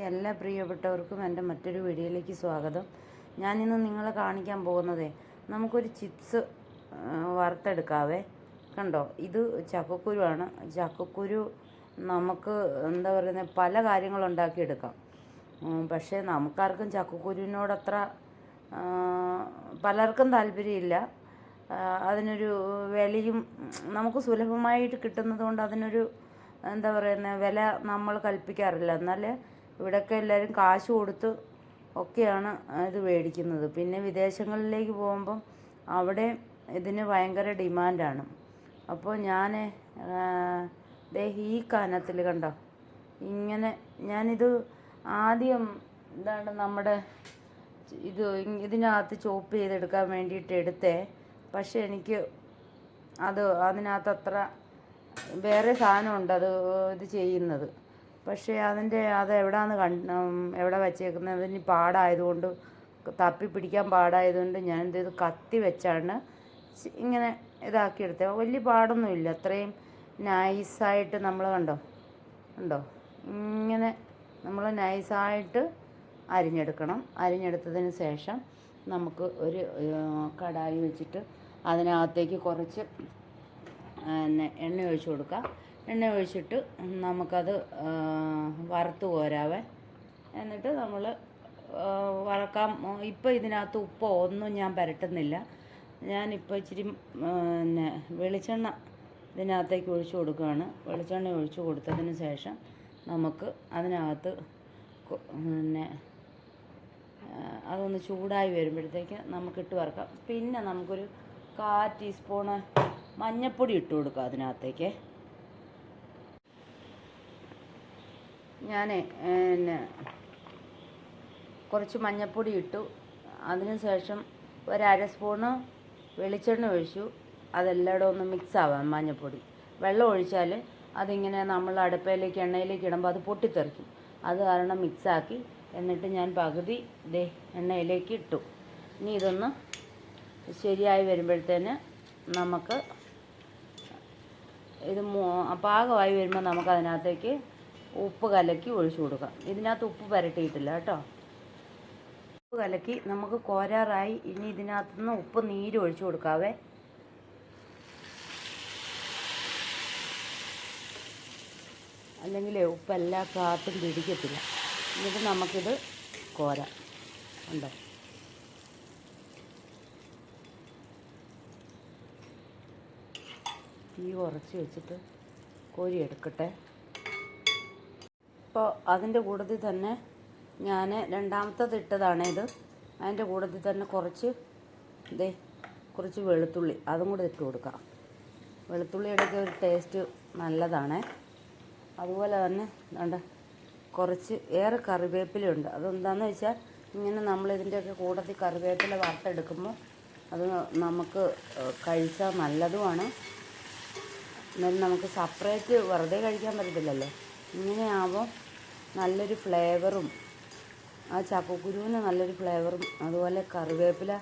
എല്ലാ പ്രിയപ്പെട്ടവർക്കും എന്റെ മറ്റൊരു വീഡിയോയിലേക്ക് സ്വാഗതം. ഞാനിന്ന് നിങ്ങളെ കാണിക്കാൻ പോകുന്നതേ നമുക്കൊരു ചിപ്സ് വറുത്തെടുക്കാവേ. കണ്ടോ? ഇത് ചക്കക്കുരുവാണ്. ചക്കക്കുരു നമുക്ക് എന്താ പറയുന്നത് പല കാര്യങ്ങൾ ഉണ്ടാക്കിയെടുക്കാം പക്ഷേ നമുക്കാർക്കും ചക്കക്കുരുവിനോടത്ര പലർക്കും താല്പര്യമില്ല. അതിനൊരു വിലയും നമുക്ക് സുലഭമായിട്ട് കിട്ടുന്നത് കൊണ്ട് അതിനൊരു എന്താ പറയുന്നത് വില നമ്മൾ കൽപ്പിക്കാറില്ല. എന്നാൽ ഇവിടെയൊക്കെ എല്ലാവരും കാശ് കൊടുത്ത് ഒക്കെയാണ് ഇത് മേടിക്കുന്നത്. പിന്നെ വിദേശങ്ങളിലേക്ക് പോകുമ്പം അവിടെ ഇതിന് ഭയങ്കര ഡിമാൻഡാണ്. അപ്പോൾ ഞാൻ ദേ ഈ കനത്തിൽ കണ്ടോ? ഇങ്ങനെ ഞാനിത് ആദ്യം എന്താണ് നമ്മുടെ ഇത് ഇതിനകത്ത് ചോപ്പ് ചെയ്തെടുക്കാൻ വേണ്ടിയിട്ട് എടുത്തേ. പക്ഷെ എനിക്ക് അത് അതിനകത്ത് അത്ര വേറെ സാധനമുണ്ട് അത് ഇത് ചെയ്യുന്നത്. പക്ഷേ അതിന്റെ അത് എവിടെയാണ് കണ്ട് എവിടെ വച്ചേക്കുന്നത്? അതിന് പാടായതുകൊണ്ട് തപ്പി പിടിക്കാൻ പാടായതുകൊണ്ട് ഞാൻ എന്ത് ചെയ്തു? കത്തി വെച്ചാണ് ഇങ്ങനെ ഇതാക്കിയെടുത്തത്. വലിയ പാടൊന്നുമില്ല. അത്രയും നൈസായിട്ട് നമ്മൾ കണ്ടോ? ഉണ്ടോ ഇങ്ങനെ നമ്മൾ നൈസായിട്ട് അരിഞ്ഞെടുക്കണം. അരിഞ്ഞെടുത്തതിന് ശേഷം നമുക്ക് ഒരു കടായി വെച്ചിട്ട് അതിനകത്തേക്ക് കുറച്ച് എണ്ണ ഒഴിച്ച് കൊടുക്കാം. എണ്ണ ഒഴിച്ചിട്ട് നമുക്കത് വറുത്ത് കോരാവേ. എന്നിട്ട് നമ്മൾ വറക്കാൻ ഇപ്പോൾ ഇതിനകത്ത് ഉപ്പോ ഒന്നും ഞാൻ പുരട്ടുന്നില്ല. ഞാനിപ്പോൾ ഇച്ചിരി പിന്നെ വെളിച്ചെണ്ണ ഇതിനകത്തേക്ക് ഒഴിച്ചു കൊടുക്കുകയാണ്. വെളിച്ചെണ്ണ ഒഴിച്ചു കൊടുത്തതിന് ശേഷം നമുക്ക് അതിനകത്ത് പിന്നെ അതൊന്ന് ചൂടായി വരുമ്പോഴത്തേക്ക് നമുക്കിട്ട് വറക്കാം. പിന്നെ നമുക്കൊരു കാ ടീസ്പൂണ് മഞ്ഞൾപ്പൊടി ഇട്ട് കൊടുക്കാം അതിനകത്തേക്ക്. ഞാൻ പിന്നെ കുറച്ച് മഞ്ഞൾപ്പൊടി ഇട്ടു. അതിനുശേഷം ഒരു അര സ്പൂണ് വെളിച്ചെണ്ണ ഒഴിച്ചു. അതെല്ലായിടും ഒന്ന് മിക്സ് ആവാം മഞ്ഞൾപ്പൊടി വെള്ളം ഒഴിച്ചാൽ അതിങ്ങനെ നമ്മൾ അടുപ്പയിലേക്ക് എണ്ണയിലേക്ക് ഇടുമ്പോൾ അത് പൊട്ടിത്തെറിക്കും. അത് കാരണം മിക്സാക്കി എന്നിട്ട് ഞാൻ പകുതി ദേ എണ്ണയിലേക്ക് ഇട്ടു. ഇനി ഇതൊന്ന് ശരിയായി വരുമ്പോഴത്തേന് നമുക്ക് ഇത് പാകമായി വരുമ്പോൾ നമുക്ക് അതിനകത്തേക്ക് ഉപ്പ് കലക്കി ഒഴിച്ചു കൊടുക്കാം ഇതിനകത്ത് ഉപ്പ് പുരട്ടിയിട്ടില്ല കേട്ടോ. ഉപ്പ് കലക്കി നമുക്ക് കോരാറായി. ഇനി ഇതിനകത്തുനിന്ന് ഉപ്പ് നീര് ഒഴിച്ചു കൊടുക്കാവേ. അല്ലെങ്കിൽ ഉപ്പെല്ലാ കാത്തും പിടിക്കത്തില്ല. എന്നിട്ട് നമുക്കിത് കോരാം. ഉണ്ടോ തീ കുറച്ച് വെച്ചിട്ട് കോരി എടുക്കട്ടെ. ഇപ്പോൾ അതിന്റെ കൂട്ടത്തിൽ തന്നെ ഞാൻ രണ്ടാമത്തത് ഇട്ടതാണ് ഇത്. അതിന്റെ കൂട്ടത്തിൽ തന്നെ കുറച്ച് ഇതേ കുറച്ച് വെളുത്തുള്ളി. അതും കൂടെ ഇട്ട് കൊടുക്കാം വെളുത്തുള്ളിയുടെയൊക്കെ ഒരു ടേസ്റ്റ് നല്ലതാണ്. അതുപോലെ തന്നെ വേണ്ട കുറച്ച് ഏറെ കറിവേപ്പിലുണ്ട് അതെന്താണെന്ന് വെച്ചാൽ ഇങ്ങനെ നമ്മൾ ഇതിന്റെയൊക്കെ കൂട്ടത്തിൽ കറിവേപ്പില വറുത്തെടുക്കുമ്പോൾ അത് നമുക്ക് കഴിച്ചാൽ നല്ലതുമാണ്. എന്നാലും നമുക്ക് സെപ്പറേറ്റ് വെറുതെ കഴിക്കാൻ പറ്റത്തില്ലല്ലോ. ഇങ്ങനെയാകുമ്പോൾ നല്ലൊരു ഫ്ലേവറും ആ ചക്കക്കുരുവിന് നല്ലൊരു ഫ്ലേവറും അതുപോലെ കറിവേപ്പില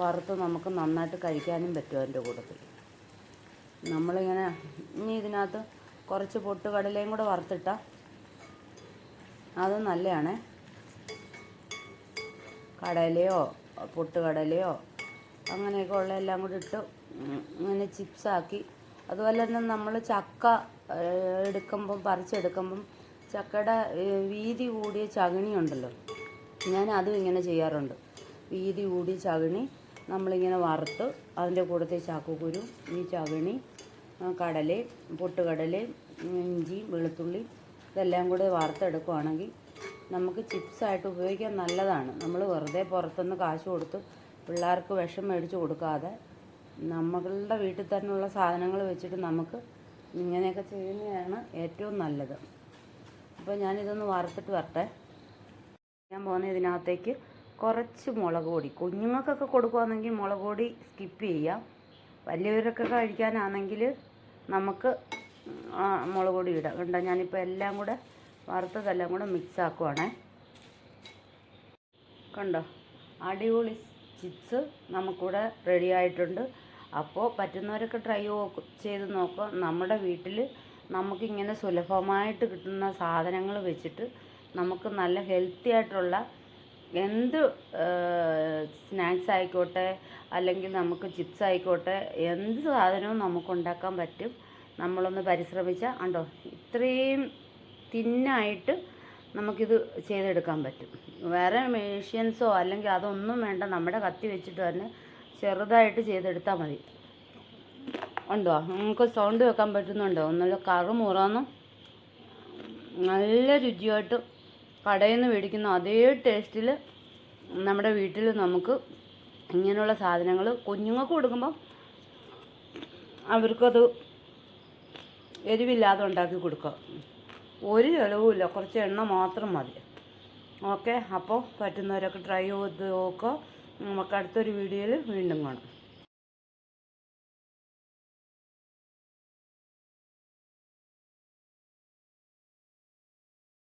വറുത്ത് നമുക്ക് നന്നായിട്ട് കഴിക്കാനും പറ്റും അതിന്റെ കൂട്ടത്തിൽ. നമ്മളിങ്ങനെ ഇനി ഇതിനകത്ത് കുറച്ച് പൊട്ടുകടലയും കൂടെ വറുത്തിട്ടാൽ അത് നല്ലതാണ്. കടലയോ പൊട്ടുകടലയോ അങ്ങനെയൊക്കെ ഉള്ള എല്ലാം കൂടി ഇട്ട് ഇങ്ങനെ ചിപ്സാക്കി. അതുപോലെ തന്നെ നമ്മൾ ചക്ക എടുക്കുമ്പം പറിച്ചെടുക്കുമ്പം ചക്കയുടെ ഏഹ്, വീതി കൂടിയ ചകിണി ഉണ്ടല്ലോ. ഞാൻ അതും ഇങ്ങനെ ചെയ്യാറുണ്ട്. വീതി കൂടിയ ചകിണി നമ്മളിങ്ങനെ വറുത്ത് അതിന്റെ കൂടത്തെ ചക്കക്കുരു ഈ ചകിണി കടല കടലയും പൊട്ടുകടലയും ഇഞ്ചിയും വെളുത്തുള്ളി ഇതെല്ലാം കൂടെ വറുത്തെടുക്കുവാണെങ്കിൽ നമുക്ക് ചിപ്സായിട്ട് ഉപയോഗിക്കാൻ നല്ലതാണ്. നമ്മൾ വെറുതെ പുറത്തുനിന്ന് കാശ് കൊടുത്ത് പിള്ളേർക്ക് വിഷം മേടിച്ച് കൊടുക്കാതെ നമ്മളുടെ വീട്ടിൽ തന്നെയുള്ള സാധനങ്ങൾ വെച്ചിട്ട് നമുക്ക് ഇങ്ങനെയൊക്കെ ചെയ്യുന്നതാണ് ഏറ്റവും നല്ലത്. അപ്പോൾ ഞാനിതൊന്ന് വറുത്തിട്ട് വരട്ടെ. ഞാൻ പോകുന്ന ഇതിനകത്തേക്ക് കുറച്ച് മുളക് പൊടി. കുഞ്ഞുങ്ങൾക്കൊക്കെ കൊടുക്കുകയാണെങ്കിൽ മുളക് പൊടി സ്കിപ്പ് ചെയ്യാം. വലിയവരൊക്കെ കഴിക്കാനാണെങ്കിൽ നമുക്ക് മുളക് പൊടി ഇടാം. കണ്ടോ ഞാനിപ്പോൾ എല്ലാം കൂടെ വറുത്തതെല്ലാം കൂടെ മിക്സ് ആക്കുവാണേ. കണ്ടോ അടിപൊളി ചിപ്സ് നമുക്കിവിടെ റെഡി ആയിട്ടുണ്ട്. അപ്പോൾ പറ്റുന്നവരൊക്കെ ട്രൈ ചെയ്ത് നോക്കുക. നമ്മുടെ വീട്ടിൽ നമുക്കിങ്ങനെ സുലഭമായിട്ട് കിട്ടുന്ന സാധനങ്ങൾ വെച്ചിട്ട് നമുക്ക് നല്ല ഹെൽത്തി ആയിട്ടുള്ള എന്ത് സ്നാക്സ് ആയിക്കോട്ടെ അല്ലെങ്കിൽ നമുക്ക് ചിപ്സ് ആയിക്കോട്ടെ എന്ത് സാധനവും നമുക്ക് ഉണ്ടാക്കാൻ പറ്റും. നമ്മളൊന്ന് പരിശ്രമിച്ചാൽ ഉണ്ടോ ഇത്രയും തിന്നായിട്ട് നമുക്കിത് ചെയ്തെടുക്കാൻ പറ്റും. വേറെ മെഷീൻസോ അല്ലെങ്കിൽ അതൊന്നും വേണ്ട നമ്മുടെ കത്തി വെച്ചിട്ട് തന്നെ ചെറുതായിട്ട് ചെയ്തെടുത്താൽ മതി. ഉണ്ടോ? നമുക്ക് സൗണ്ട് വെക്കാൻ പറ്റുന്നുണ്ടോ? ഒന്നല്ല കറു മുറാന്ന്. നല്ല രുചിയായിട്ട് കടയിൽ നിന്ന് മേടിക്കുന്ന അതേ ടേസ്റ്റിൽ നമ്മുടെ വീട്ടിൽ നമുക്ക് ഇങ്ങനെയുള്ള സാധനങ്ങൾ കുഞ്ഞുങ്ങൾക്ക് കൊടുക്കുമ്പം അവർക്കത് എരിവില്ലാതെ ഉണ്ടാക്കി കൊടുക്കുക ഒരു ചെലവുമില്ല. കുറച്ച് എണ്ണ മാത്രം മതി. ഓക്കെ? അപ്പോൾ പറ്റുന്നവരൊക്കെ ട്രൈ ചെയ്ത് നോക്കുക. നമുക്ക് അടുത്തൊരു വീഡിയോയിൽ വീണ്ടും കാണാം.